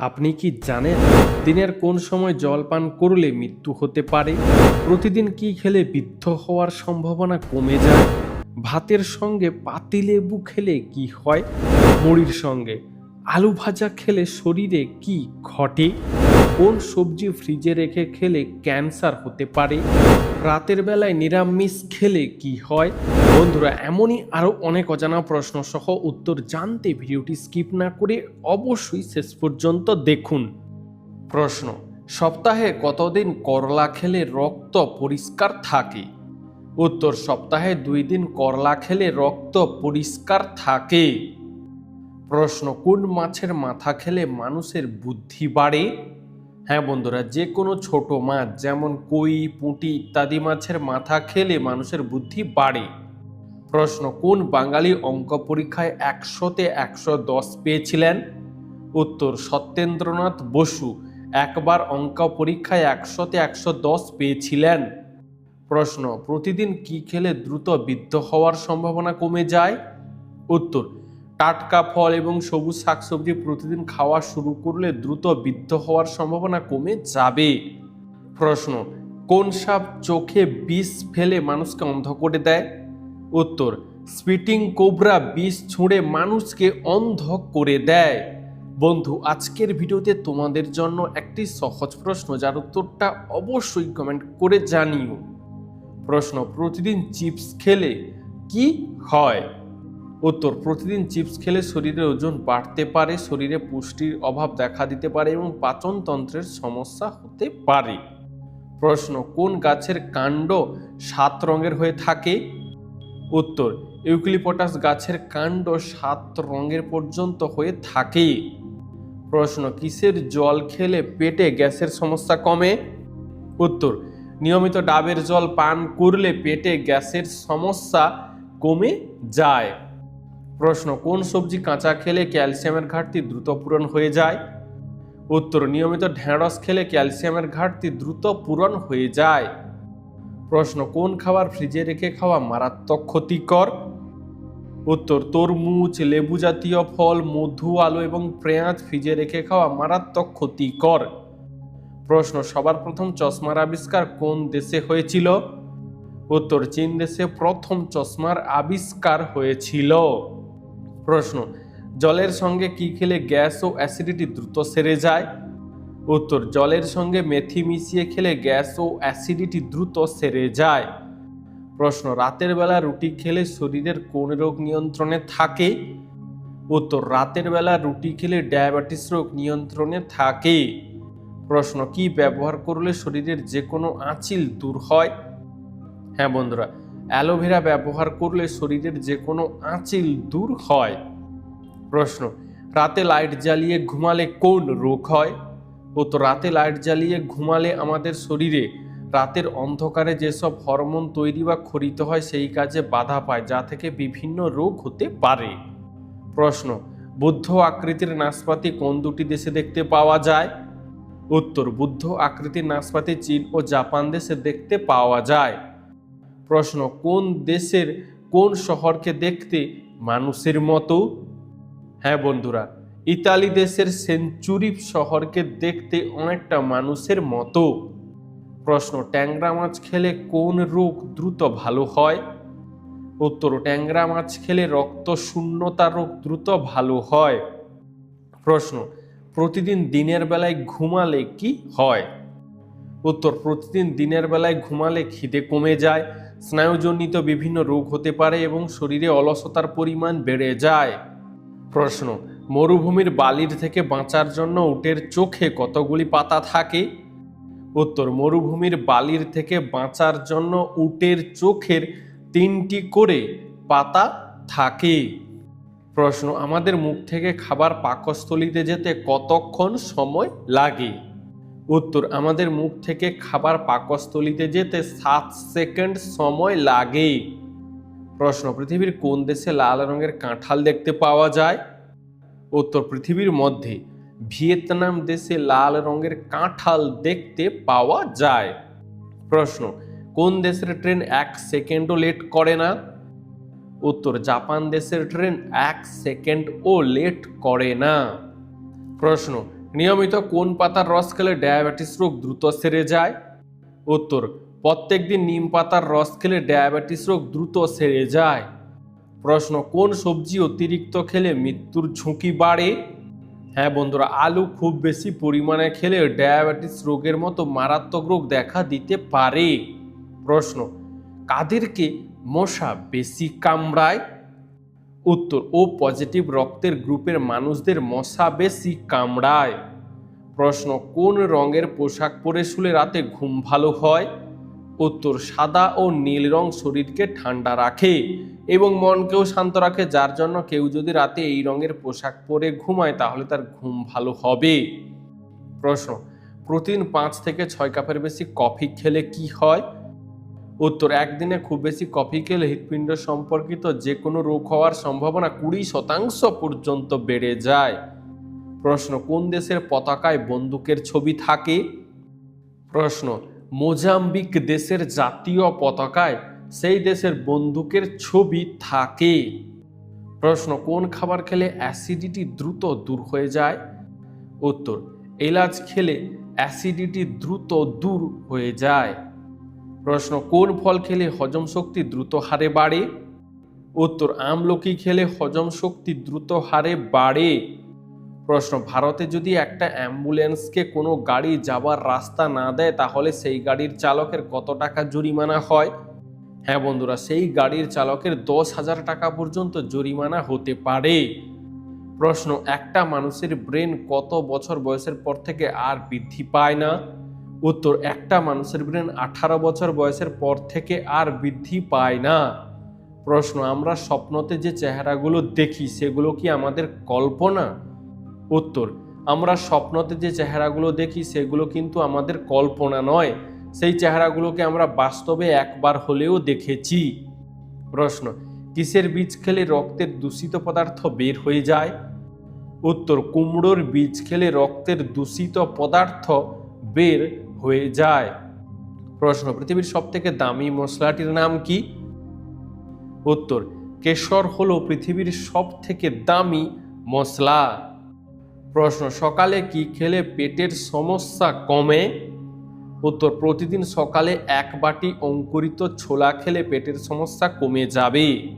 আপনি কি জানেন দিনের কোন সময় জল পান করলে মৃত্যু হতে পারে? প্রতিদিন কি খেলে বৃদ্ধ হওয়ার সম্ভাবনা কমে যায়? ভাতের সঙ্গে পাতিলেবু খেলে কি হয়? মুড়ির সঙ্গে আলু ভাজা খেলে শরীরে কি ঘটে? কোন সবজি ফ্রিজে রেখে খেলে ক্যান্সার হতে পারে? রাতের বেলায় নিরামিষ খেলে কি হয়? বন্ধুরা, এমনই আরও অনেক অজানা প্রশ্ন সহ উত্তর জানতে ভিডিওটি স্কিপ না করে অবশ্যই শেষ পর্যন্ত দেখুন। প্রশ্ন, সপ্তাহে কতদিন করলা খেলে রক্ত পরিষ্কার থাকে? উত্তর, সপ্তাহে দুই দিন করলা খেলে রক্ত পরিষ্কার থাকে। প্রশ্ন, কোন মাছের মাথা খেলে মানুষের বুদ্ধি বাড়ে? হ্যাঁ বন্ধুরা যে কোনো ছোট মাছ যেমন কই, পুঁটি ইত্যাদি মাছের মাথা খেলে মানুষের বুদ্ধি বাড়ে। প্রশ্ন, কোন বাঙালি অঙ্ক পরীক্ষায় একশোতে একশো দশ পেয়েছিলেন? উত্তর, সত্যেন্দ্রনাথ বসু, একবার অঙ্ক পরীক্ষায় একশোতে একশো দশ পেয়েছিলেন। প্রশ্ন, প্রতিদিন কি খেলে দ্রুত বৃদ্ধ হওয়ার সম্ভাবনা কমে যায়? উত্তর, টাটকা ফল এবং সবুজ শাকসবজি প্রতিদিন খাওয়া শুরু করলে দ্রুত বৃদ্ধ হওয়ার সম্ভাবনা কমে যাবে। প্রশ্ন, কোন সাপ চোখে বিষ ফেলে মানুষকে অন্ধ করে দেয়? উত্তর, স্পিটিং কোবরা বিষ ছুঁড়ে মানুষকে অন্ধ করে দেয়। বন্ধু, আজকের ভিডিওতে তোমাদের জন্য একটি সহজ প্রশ্ন, যার উত্তরটা অবশ্যই কমেন্ট করে জানিও। প্রশ্ন, প্রতিদিন চিপস খেলে কি হয়? উত্তর, প্রতিদিন চিপস খেলে শরীরের ওজন বাড়তে পারে, শরীরে পুষ্টির অভাব দেখা দিতে পারে এবং পাচনতন্ত্রের সমস্যা হতে পারে। প্রশ্ন, কোন গাছের কাণ্ড সাত রঙের হয়ে থাকে? উত্তর ইউক্লিপটাস গাছের কাণ্ড সাত রঙের পর্যন্ত হয়ে থাকে প্রশ্ন, কিসের জল খেলে পেটে গ্যাসের সমস্যা কমে? উত্তর, নিয়মিত ডাবের জল পান করলে পেটে গ্যাসের সমস্যা কমে যায়। প্রশ্ন, কোন সবজি কাঁচা খেলে ক্যালসিয়ামের ঘাটতি দ্রুত পূরণ হয়ে যায়? উত্তর, নিয়মিত ঢেঁড়স খেলে ক্যালসিয়ামের ঘাটতি দ্রুত পূরণ হয়ে যায়। প্রশ্ন, কোন খাবার ফ্রিজে রেখে খাওয়া মারাত্মক ক্ষতিকর? উত্তর, তরমুজ, লেবু জাতীয় ফল, মধু, আলু এবং পেঁয়াজ ফ্রিজে রেখে খাওয়া মারাত্মক ক্ষতিকর। প্রশ্ন, সবার প্রথম চশমার আবিষ্কার কোন দেশে হয়েছিল? উত্তর, চীন দেশে প্রথম চশমার আবিষ্কার হয়েছিল। প্রশ্ন, জলের সঙ্গে কি খেলে গ্যাস ও অ্যাসিডিটি দ্রুত সেরে যায়? উত্তর, জলের সঙ্গে মেথি মিশিয়ে খেলে গ্যাস ও অ্যাসিডিটি দ্রুত সেরে যায়। প্রশ্ন, রাতের বেলা রুটি খেলে শরীরের কোন রোগ নিয়ন্ত্রণে থাকে? উত্তর, রাতের বেলা রুটি খেলে ডায়াবেটিস রোগ নিয়ন্ত্রণে থাকে। প্রশ্ন, কি ব্যবহার করলে শরীরের যে কোনো আঁচিল দূর হয়? হ্যাঁ বন্ধুরা, অ্যালোভেরা ব্যবহার করলে শরীরের যে কোনো আঁচিল দূর হয়। প্রশ্ন, রাতে লাইট জ্বালিয়ে ঘুমালে কোন রোগ হয়? ও তো রাতে লাইট জ্বালিয়ে ঘুমালে আমাদের শরীরে। রাতের অন্ধকারে যেসব হরমোন তৈরি বা খরিত হয়, সেই কাজে বাধা পায়, যা থেকে বিভিন্ন রোগ হতে পারে। প্রশ্ন, বুদ্ধ আকৃতির নাশপাতি কোন দুটি দেশে দেখতে পাওয়া যায়? উত্তর, বুদ্ধ আকৃতির নাশপাতি চীন ও জাপান দেশে দেখতে পাওয়া যায়। প্রশ্ন, কোন দেশের কোন শহরকে দেখতে মানুষের মতো? হ্যাঁ বন্ধুরা ইতালি দেশের সেঞ্চুরি শহরকে দেখতে অনেকটা মানুষের মতো। প্রশ্ন, ট্যাংরা মাছ খেলে কোন রোগ দ্রুত ভালো হয়? উত্তর, ট্যাংরা মাছ খেলে রক্ত শূন্যতা রোগ দ্রুত ভালো হয়। প্রশ্ন, প্রতিদিন দিনের বেলায় ঘুমালে কি হয়? উত্তর, প্রতিদিন দিনের বেলায় ঘুমালে খিদে কমে যায়, স্নায়ুজনিত বিভিন্ন রোগ হতে পারে এবং শরীরে অলসতার পরিমাণ বেড়ে যায়। প্রশ্ন মরুভূমির বালির থেকে বাঁচার জন্য উটের চোখে কতগুলি পাতা থাকে? উত্তর, মরুভূমির বালির থেকে বাঁচার জন্য উটের চোখের তিনটি করে পাতা থাকে। প্রশ্ন, আমাদের মুখ থেকে খাবার পাকস্থলিতে যেতে কতক্ষণ সময় লাগে? উত্তর, আমাদের মুখ থেকে খাবার পাকস্থলিতে যেতে সাত সেকেন্ড সময় লাগে। প্রশ্ন, পৃথিবীর কোন দেশে লাল রঙের কাঁঠাল দেখতে পাওয়া যায়? উত্তর পৃথিবীর মধ্যে ভিয়েতনাম দেশে লাল রঙের কাঁঠাল দেখতে পাওয়া যায়। প্রশ্ন, কোন দেশের ট্রেন এক সেকেন্ডও লেট করে না? উত্তর, জাপান দেশের ট্রেন এক সেকেন্ডও লেট করে না। প্রশ্ন, নিয়মিত কোন পাতার রস খেলে ডায়াবেটিস রোগ দ্রুত সেরে যায়? উত্তর, প্রত্যেকদিন নিম পাতার রস খেলে ডায়াবেটিস রোগ দ্রুত সেরে যায়। প্রশ্ন, কোন সবজি অতিরিক্ত খেলে মৃত্যুর ঝুঁকি বাড়ে? হ্যাঁ বন্ধুরা, আলু খুব বেশি পরিমাণে খেলে ডায়াবেটিস রোগের মতো মারাত্মক রোগ দেখা দিতে পারে। প্রশ্ন, কাদেরকে মশা বেশি কামড়ায়? উত্তর, ও পজিটিভ রক্তের গ্রুপের মানুষদের মশা বেশি কামড়ায়। প্রশ্ন, কোন রঙের পোশাক পরে শুলে রাতে ঘুম ভালো হয়? উত্তর সাদা ও নীল রং শরীরকে ঠান্ডা রাখে এবং মনকেও শান্ত রাখে, যার জন্য কেউ যদি রাতে এই রঙের পোশাক পরে ঘুমায়, তাহলে তার ঘুম ভালো হবে। প্রশ্ন, প্রতিদিন পাঁচ থেকে ছয় কাপের বেশি কফি খেলে কি হয়? উত্তর, একদিনে খুব বেশি কফি খেলে হৃৎপিণ্ড সম্পর্কিত যে কোনো রোগ হওয়ার সম্ভাবনা কুড়ি শতাংশ পর্যন্ত বেড়ে যায়। প্রশ্ন, কোন দেশের পতাকায় বন্দুকের ছবি থাকে? প্রশ্ন মোজাম্বিক দেশের জাতীয় পতাকায় সেই দেশের বন্দুকের ছবি থাকে। প্রশ্ন, কোন খাবার খেলে অ্যাসিডিটি দ্রুত দূর হয়ে যায়? উত্তর, এলাচ খেলে অ্যাসিডিটি দ্রুত দূর হয়ে যায়। প্রশ্ন, কোন ফল খেলে হজম শক্তি দ্রুত হারে বাড়ে? উত্তর, আমলকি খেলে হজম শক্তি দ্রুত হারে বাড়ে। প্রশ্ন, ভারতে যদি একটা অ্যাম্বুলেন্সকে কোনো গাড়ি যাবার রাস্তা না দেয়, তাহলে সেই গাড়ির চালকের কত টাকা জরিমানা হয়? হ্যাঁ বন্ধুরা, সেই গাড়ির চালকের দশ হাজার টাকা পর্যন্ত জরিমানা হতে পারে। প্রশ্ন, একটা মানুষের ব্রেন কত বছর বয়সের পর থেকে আর বৃদ্ধি পায় না? উত্তর, একটা মানুষের ব্রেন আঠারো বছর বয়সের পর থেকে আর বৃদ্ধি পায় না। প্রশ্ন, আমরা স্বপ্নতে যে চেহারাগুলো দেখি, সেগুলো কি আমাদের কল্পনা? উত্তর, আমরা স্বপ্নতে যে চেহারাগুলো দেখি সেগুলো কিন্তু আমাদের কল্পনা নয়। সেই চেহারাগুলোকে আমরা বাস্তবে একবার হলেও দেখেছি। প্রশ্ন, কিসের বীজ খেলে রক্তের দূষিত পদার্থ বের হয়ে যায়? উত্তর, কুমড়োর বীজ খেলে রক্তের দূষিত পদার্থ বের হয়ে যায়। প্রশ্ন, পৃথিবীর সব থেকে দামি মশলাটির নাম কি? উত্তর, কেশর হলো পৃথিবীর সব থেকে দামি মশলা। প্রশ্ন, সকালে কি খেলে পেটের সমস্যা কমে? উত্তর, প্রতিদিন সকালে এক বাটি অঙ্কুরিত ছোলা খেলে পেটের সমস্যা কমে যাবে।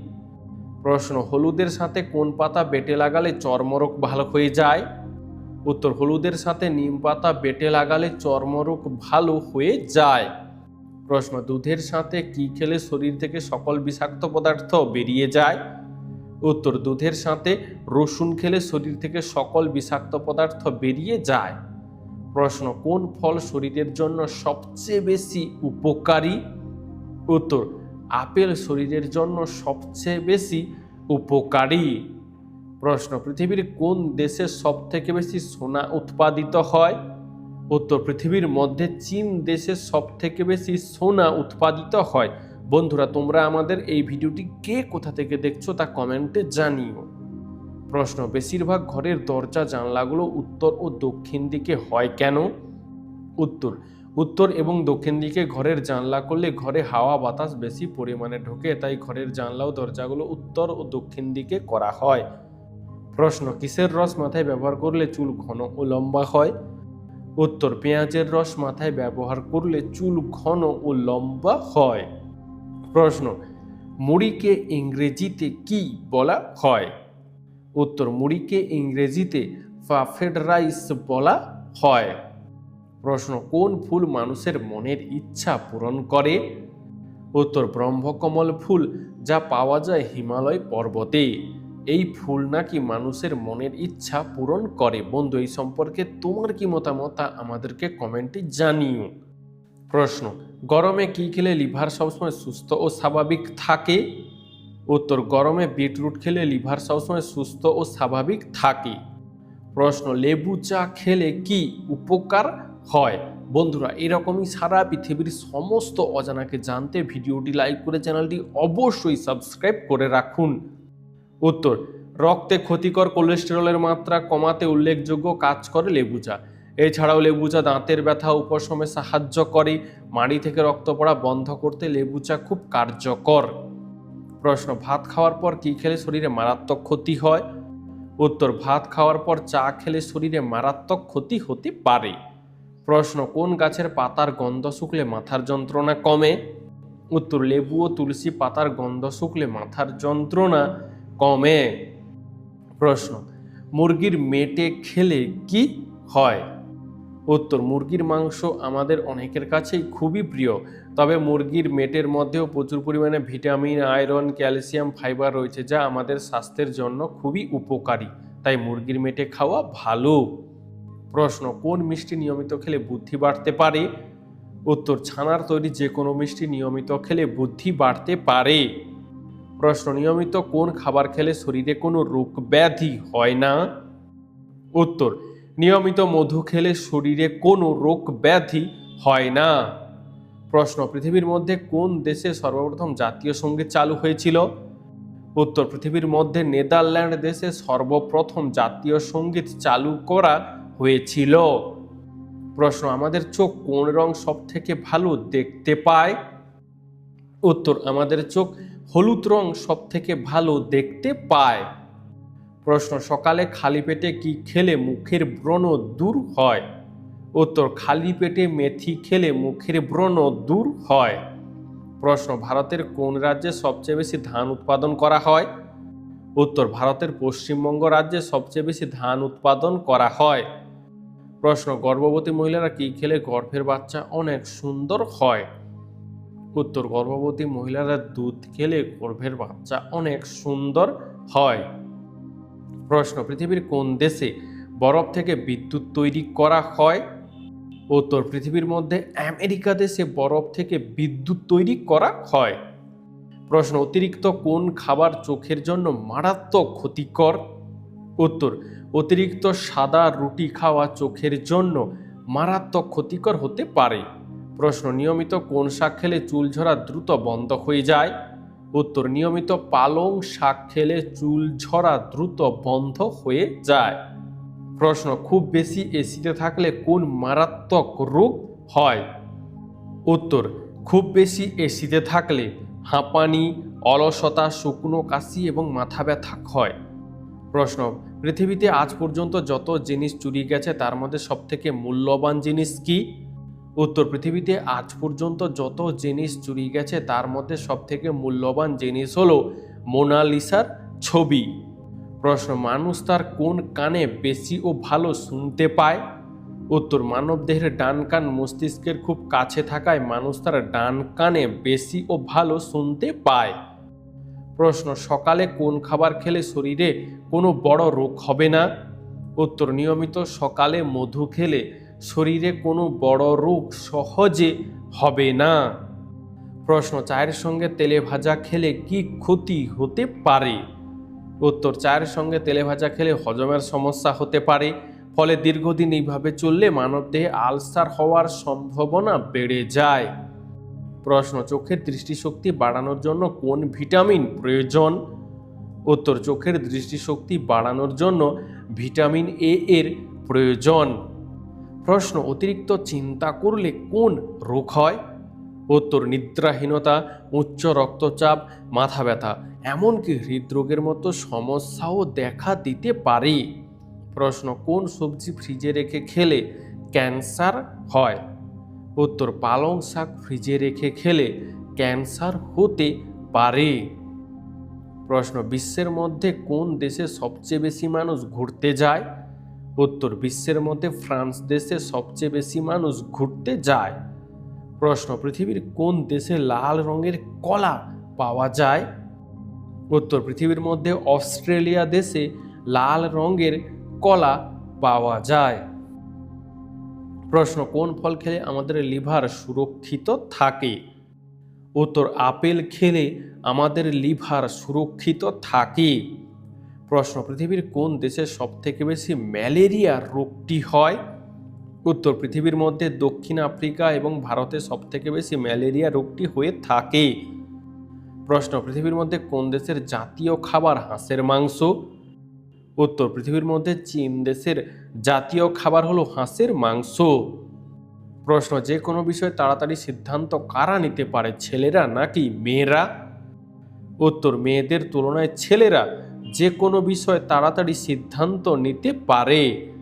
প্রশ্ন, হলুদের সাথে কোন পাতা বেটে লাগালে চর্মরোগ ভালো হয়ে যায়? উত্তর, হলুদের সাথে নিম পাতা বেটে লাগালে চর্মরোগ ভালো হয়ে যায়। প্রশ্ন, দুধের সাথে কি খেলে শরীর থেকে সকল বিষাক্ত পদার্থ বেরিয়ে যায়? উত্তর, দুধের সাথে রসুন খেলে শরীর থেকে সকল বিষাক্ত পদার্থ বেরিয়ে যায়। প্রশ্ন, কোন ফল শরীরের জন্য সবচেয়ে বেশি উপকারী? উত্তর, আপেল শরীরের জন্য সবচেয়ে বেশি উপকারী। প্রশ্ন, পৃথিবীর কোন দেশে সব থেকে বেশি সোনা উৎপাদিত হয়? উত্তর, পৃথিবীর মধ্যে চীন দেশে সব থেকে বেশি সোনা উৎপাদিত হয়। বন্ধুরা, তোমরা আমাদের এই ভিডিওটি কে কোথা থেকে দেখছ তা কমেন্টে জানিও। প্রশ্ন, বেশিরভাগ ঘরের দরজা, জানলাগুলো উত্তর ও দক্ষিণ দিকে হয় কেন? উত্তর উত্তর এবং দক্ষিণ দিকে ঘরের জানলা করলে ঘরে হাওয়া বাতাস বেশি পরিমাণে ঢোকে, তাই ঘরের জানলা ও দরজাগুলো উত্তর ও দক্ষিণ দিকে করা হয়। প্রশ্ন, কিসের রস মাথায় ব্যবহার করলে চুল ঘন ও লম্বা হয়? উত্তর, পেঁয়াজের রস মাথায় ব্যবহার করলে চুল ঘন ও লম্বা হয়। প্রশ্ন, মুড়িকে ইংরেজিতে কি বলা হয়? উত্তর, মুড়িকে ইংরেজিতে পাফেড রাইস বলা হয়। প্রশ্ন, কোন ফুল মানুষের মনের ইচ্ছা পূরণ করে? উত্তর, ব্রহ্মকমল ফুল যা পাওয়া যায় হিমালয় পর্বতে। এই ফুল নাকি মানুষের মনের ইচ্ছা পূরণ করে? বন্ধু, এই সম্পর্কে তোমার কি মতামত আমাদেরকে কমেন্টে জানিও। প্রশ্ন গরমে কি খেলে লিভার সবসময় সুস্থ ও স্বাভাবিক থাকে? উত্তর, গরমে বিটরুট খেলে লিভার সবসময় সুস্থ ও স্বাভাবিক থাকে। প্রশ্ন, লেবু চা খেলে কি উপকার হয়? বন্ধুরা, এরকমই সারা পৃথিবীর সমস্ত অজানাকে জানতে ভিডিওটি লাইক করে চ্যানেলটি অবশ্যই সাবস্ক্রাইব করে রাখুন। উত্তর, রক্তে ক্ষতিকর কোলেস্টেরলের মাত্রা কমাতে উল্লেখযোগ্য কাজ করে লেবু চা। এছাড়াও লেবু চা দাঁতের ব্যথা, উপশমে সাহায্য করে, মাড়ি থেকে রক্ত পড়া বন্ধ করতে লেবু চা খুব কার্যকর। প্রশ্ন, ভাত খাওয়ার পর কি খেলে শরীরে মারাত্মক ক্ষতি হয়? উত্তর, ভাত খাওয়ার পর চা খেলে শরীরে মারাত্মক ক্ষতি হতে পারে। প্রশ্ন, কোন গাছের পাতার গন্ধ শুকলে মাথার যন্ত্রণা কমে? উত্তর, লেবু ও তুলসী পাতার গন্ধ শুকলে মাথার যন্ত্রণা কমে। প্রশ্ন, মুরগির মেটে খেলে কি হয়? উত্তর, মুরগির মাংস আমাদের অনেকের কাছেই খুবই প্রিয়। তবে মুরগির মেটের মধ্যেও প্রচুর পরিমাণে ভিটামিন, আয়রন, ক্যালসিয়াম, ফাইবার রয়েছে যা আমাদের স্বাস্থ্যের জন্য খুবই উপকারী। তাই মুরগির মেটে খাওয়া ভালো। প্রশ্ন, কোন মিষ্টি নিয়মিত খেলে বুদ্ধি বাড়তে পারে? উত্তর, ছানার তৈরি যে কোনো মিষ্টি নিয়মিত খেলে বুদ্ধি বাড়তে পারে। প্রশ্ন, নিয়মিত কোন খাবার খেলে শরীরে কোনো রোগ ব্যাধি হয় না? উত্তর নিয়মিত মধু খেলে শরীরে কোনো রোগ ব্যাধি হয় না। প্রশ্ন, পৃথিবীর মধ্যে কোন দেশে সর্বপ্রথম জাতীয় সংগীত চালু হয়েছিল? উত্তর, পৃথিবীর মধ্যে নেদারল্যান্ড দেশে সর্বপ্রথম জাতীয় সংগীত চালু করা হয়েছিল। প্রশ্ন, আমাদের চোখ কোন রং সব থেকে ভালো দেখতে পায়? উত্তর, আমাদের চোখ হলুদ রং সব থেকে ভালো দেখতে পায়। প্রশ্ন, সকালে খালি পেটে কি খেলে মুখের ব্রণ দূর হয়? উত্তর, খালি পেটে মেথি খেলে মুখের ব্রণ দূর হয়। প্রশ্ন, ভারতের কোন রাজ্যে সবচেয়ে বেশি ধান উৎপাদন করা হয়? উত্তর, ভারতের পশ্চিমবঙ্গ রাজ্যে সবচেয়ে বেশি ধান উৎপাদন করা হয়। প্রশ্ন, গর্ভবতী মহিলারা কি খেলে গর্ভের বাচ্চা অনেক সুন্দর হয়? উত্তর, গর্ভবতী মহিলারা দুধ খেলে গর্ভের বাচ্চা অনেক সুন্দর হয়। প্রশ্ন, পৃথিবীর কোন দেশে বরফ থেকে বিদ্যুৎ তৈরি করা হয়? উত্তর, পৃথিবীর মধ্যে আমেরিকা দেশে বরফ থেকে বিদ্যুৎ তৈরি করা হয়। প্রশ্ন, অতিরিক্ত কোন খাবার চোখের জন্য মারাত্মক ক্ষতিকর? উত্তর, অতিরিক্ত সাদা রুটি খাওয়া চোখের জন্য মারাত্মক ক্ষতিকর হতে পারে। প্রশ্ন, নিয়মিত কোন শাক খেলে চুল ঝরা দ্রুত বন্ধ হয়ে যায়? উত্তর, নিয়মিত পালং শাক খেলে চুল ঝরা দ্রুত বন্ধ হয়ে যায়। প্রশ্ন, খুব বেশি এসিতে থাকলে কোন মারাত্মক রোগ হয়? উত্তর, খুব বেশি এসিতে থাকলে হাঁপানি, অলসতা, শুকনো কাশি এবং মাথা ব্যথা হয়। প্রশ্ন, পৃথিবীতে আজ পর্যন্ত যত জিনিস চুরি গেছে তার মধ্যে সবথেকে মূল্যবান জিনিস কি? উত্তর পৃথিবীতে আজ পর্যন্ত যত জিনিস চুরি গেছে, তার মধ্যে সবথেকে মূল্যবান জিনিস হলো মোনালিসার ছবি। প্রশ্ন, মানুষ তার কোন কানে বেশি ও ভালো শুনতে পায়? উত্তর, মানবদেহের ডান কান মস্তিষ্কের খুব কাছে থাকায় মানুষ তার ডান কানে বেশি ও ভালো শুনতে পায়। প্রশ্ন, সকালে কোন খাবার খেলে শরীরে কোনো বড় রোগ হবে না? উত্তর, নিয়মিত সকালে মধু খেলে শরীরে কোনো বড় রোগ সহজে হবে না। প্রশ্ন, চায়ের সঙ্গে তেলে ভাজা খেলে কি ক্ষতি হতে পারে? উত্তর, চায়ের সঙ্গে তেলে ভাজা খেলে হজমের সমস্যা হতে পারে, ফলে দীর্ঘদিন এইভাবে চললে মানবদেহে আলসার হওয়ার সম্ভাবনা বেড়ে যায়। প্রশ্ন, চোখের দৃষ্টিশক্তি বাড়ানোর জন্য কোন ভিটামিন প্রয়োজন? উত্তর, চোখের দৃষ্টিশক্তি বাড়ানোর জন্য ভিটামিন এ এর প্রয়োজন। প্রশ্ন অতিরিক্ত চিন্তা করলে কোন রোগ হয়? উত্তর, নিদ্রাহীনতা, উচ্চ রক্তচাপ, মাথা ব্যথা, এমনকি হৃদরোগের মতো সমস্যাও দেখা দিতে পারে। প্রশ্ন, কোন সবজি ফ্রিজে রেখে খেলে ক্যান্সার হয়? উত্তর, পালং শাক ফ্রিজে রেখে খেলে ক্যান্সার হতে পারে। প্রশ্ন, বিশ্বের মধ্যে কোন দেশে সবচেয়ে বেশি মানুষ ঘুরতে যায়? উত্তর বিশ্বের মধ্যে ফ্রান্স দেশে সবচেয়ে বেশি মানুষ ঘুরতে যায়। প্রশ্ন, পৃথিবীর কোন দেশে লাল রঙের কলা পাওয়া যায়? উত্তর, পৃথিবীর মধ্যে অস্ট্রেলিয়া দেশে লাল রঙের কলা পাওয়া যায়। প্রশ্ন, কোন ফল খেলে আমাদের লিভার সুরক্ষিত থাকে? উত্তর, আপেল খেলে আমাদের লিভার সুরক্ষিত থাকে। প্রশ্ন, পৃথিবীর কোন দেশে সবথেকে বেশি ম্যালেরিয়া রোগটি হয়? উত্তর, পৃথিবীর মধ্যে দক্ষিণ আফ্রিকা এবং ভারতে সবথেকে বেশি ম্যালেরিয়া রোগটি হয়ে থাকে। প্রশ্ন, পৃথিবীর মধ্যে কোন দেশের জাতীয় খাবার হাঁসের মাংস? উত্তর, পৃথিবীর মধ্যে চীন দেশের জাতীয় খাবার হলো হাঁসের মাংস। প্রশ্ন, যে কোনো বিষয়ে তাড়াতাড়ি সিদ্ধান্ত কারা নিতে পারে, ছেলেরা নাকি মেয়েরা? উত্তর, মেয়েদের তুলনায় ছেলেরা যে কোনো বিষয়ে তাড়াতাড়ি সিদ্ধান্ত নিতে পারে।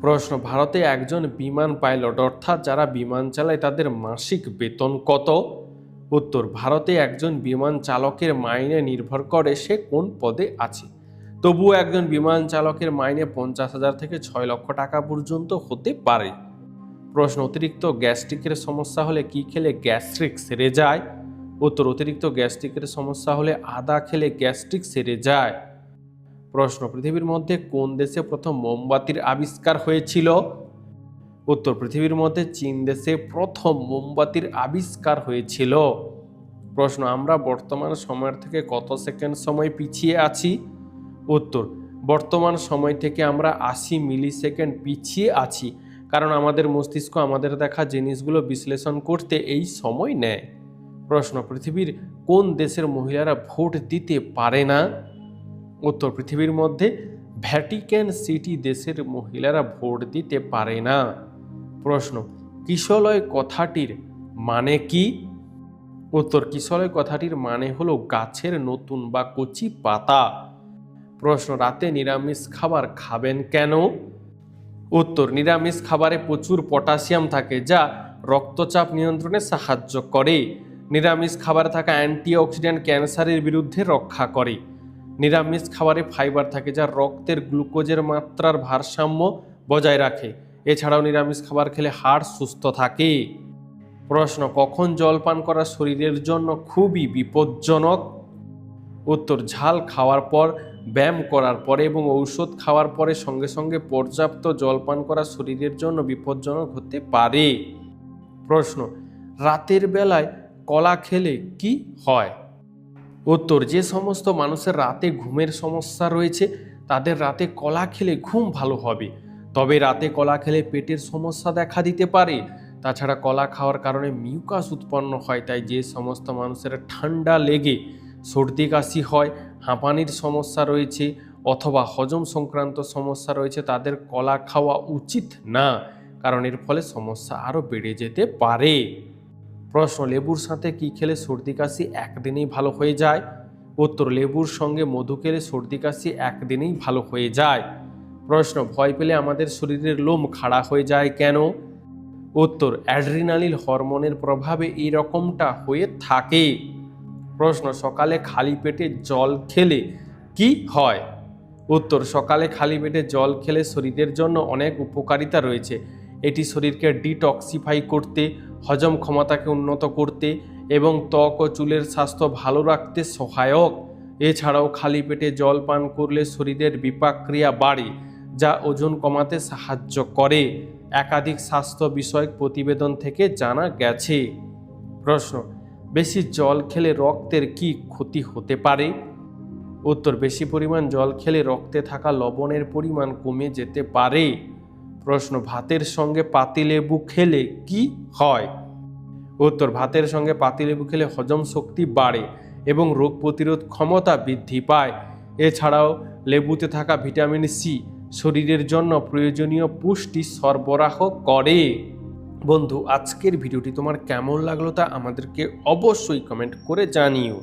প্রশ্ন, ভারতে একজন বিমান পাইলট, অর্থাৎ যারা বিমান চালায় তাদের মাসিক বেতন কত? উত্তর, ভারতে একজন বিমান চালকের মাইনে নির্ভর করে সে কোন পদে আছে। তবুও একজন বিমান চালকের মাইনে পঞ্চাশ হাজার থেকে ছয় লক্ষ টাকা পর্যন্ত হতে পারে। প্রশ্ন, অতিরিক্ত গ্যাস্ট্রিকের সমস্যা হলে কি খেলে গ্যাস্ট্রিক সেরে যায়? উত্তর, অতিরিক্ত গ্যাস্ট্রিকের সমস্যা হলে আদা খেলে গ্যাস্ট্রিক সেরে যায়। প্রশ্ন, পৃথিবীর মধ্যে কোন দেশে প্রথম মোমবাতির আবিষ্কার হয়েছিল? উত্তর, পৃথিবীর মধ্যে চীন দেশে প্রথম মোমবাতির আবিষ্কার হয়েছিল। প্রশ্ন, আমরা বর্তমান সময়ের থেকে কত সেকেন্ড সময় পিছিয়ে আছি? উত্তর, বর্তমান সময় থেকে আমরা আশি মিলি সেকেন্ড পিছিয়ে আছি, কারণ আমাদের মস্তিষ্ক আমাদের দেখা জিনিসগুলো বিশ্লেষণ করতে এই সময় নেয়। প্রশ্ন, পৃথিবীর কোন দেশের মহিলারা ভোট দিতে পারে না? উত্তর পৃথিবীর মধ্যে ভ্যাটিক্যান সিটি দেশের মহিলারা ভোট দিতে পারে না। প্রশ্ন, কিশলয় কথাটির মানে কি? উত্তর, কিশলয় কথাটির মানে হলো গাছের নতুন বা কচি পাতা। প্রশ্ন, রাতে নিরামিষ খাবার খাবেন কেন? উত্তর, নিরামিষ খাবারে প্রচুর পটাশিয়াম থাকে যা রক্তচাপ নিয়ন্ত্রণে সাহায্য করে। নিরামিষ খাবারে থাকা অ্যান্টিঅক্সিডেন্ট ক্যান্সারের বিরুদ্ধে রক্ষা করে। নিরামিষ খাবারে ফাইবার থাকে যা রক্তের গ্লুকোজের মাত্রার ভারসাম্য বজায় রাখে। এছাড়াও নিরামিষ খাবার খেলে হাড় সুস্থ থাকে। প্রশ্ন, কখন জল পান করা শরীরের জন্য খুবই বিপজ্জনক? উত্তর, ঝাল খাওয়ার পর, ব্যায়াম করার পরে এবং ঔষধ খাওয়ার পরে সঙ্গে সঙ্গে পর্যাপ্ত জল পান করা শরীরের জন্য বিপজ্জনক হতে পারে। প্রশ্ন, রাতের বেলায় কলা খেলে কি হয়? উত্তর, যে সমস্ত মানুষের রাতে ঘুমের সমস্যা রয়েছে, তাদের রাতে কলা খেলে ঘুম ভালো হবে। তবে রাতে কলা খেলে পেটের সমস্যা দেখা দিতে পারে। তাছাড়া কলা খাওয়ার কারণে মিউকাস উৎপন্ন হয়, তাই যে সমস্ত মানুষের ঠান্ডা লেগে সর্দি কাশি হয়, হাঁপানির সমস্যা রয়েছে অথবা হজম সংক্রান্ত সমস্যা রয়েছে, তাদের কলা খাওয়া উচিত না, কারণ এর ফলে সমস্যা আরও বেড়ে যেতে পারে। প্রশ্ন, লেবুর সাথে কি খেলে সর্দি কাশি একদিনেই ভালো হয়ে যায়? উত্তর, লেবুর সঙ্গে মধু খেলে সর্দি কাশি একদিনেই ভালো হয়ে যায়। প্রশ্ন, ভয় পেলে আমাদের শরীরের লোম খাড়া হয়ে যায় কেন? উত্তর অ্যাড্রিনালিল হরমোনের প্রভাবে এই রকমটা হয়ে থাকে। প্রশ্ন, সকালে খালি পেটে জল খেলে কি হয়? উত্তর, সকালে খালি পেটে জল খেলে শরীরের জন্য অনেক উপকারিতা রয়েছে। এটি শরীরকে ডিটক্সিফাই করতে, হজম ক্ষমতাকে উন্নত করতে এবং ত্বক ও চুলের স্বাস্থ্য ভালো রাখতে সহায়ক। এছাড়াও খালি পেটে জল পান করলে শরীরের বিপাক ক্রিয়া বাড়ে, যা ওজন কমাতে সাহায্য করে। একাধিক স্বাস্থ্য বিষয়ক প্রতিবেদন থেকে জানা গেছে। প্রশ্ন, বেশি জল খেলে রক্তের কি ক্ষতি হতে পারে? উত্তর, বেশি পরিমাণ জল খেলে রক্তে থাকা লবণের পরিমাণ কমে যেতে পারে। প্রশ্ন, ভাতের সঙ্গে পাতিলেবু খেলে কি হয়? উত্তর, ভাতের সঙ্গে পাতিলেবু খেলে হজম শক্তি বাড়ে এবং রোগ প্রতিরোধ ক্ষমতা বৃদ্ধি পায়। এছাড়াও, লেবুতে থাকা ভিটামিন সি শরীরের জন্য প্রয়োজনীয় পুষ্টি সরবরাহ করে। বন্ধু, আজকের ভিডিওটি তোমার কেমন লাগল তা আমাদেরকে অবশ্যই কমেন্ট করে জানিও।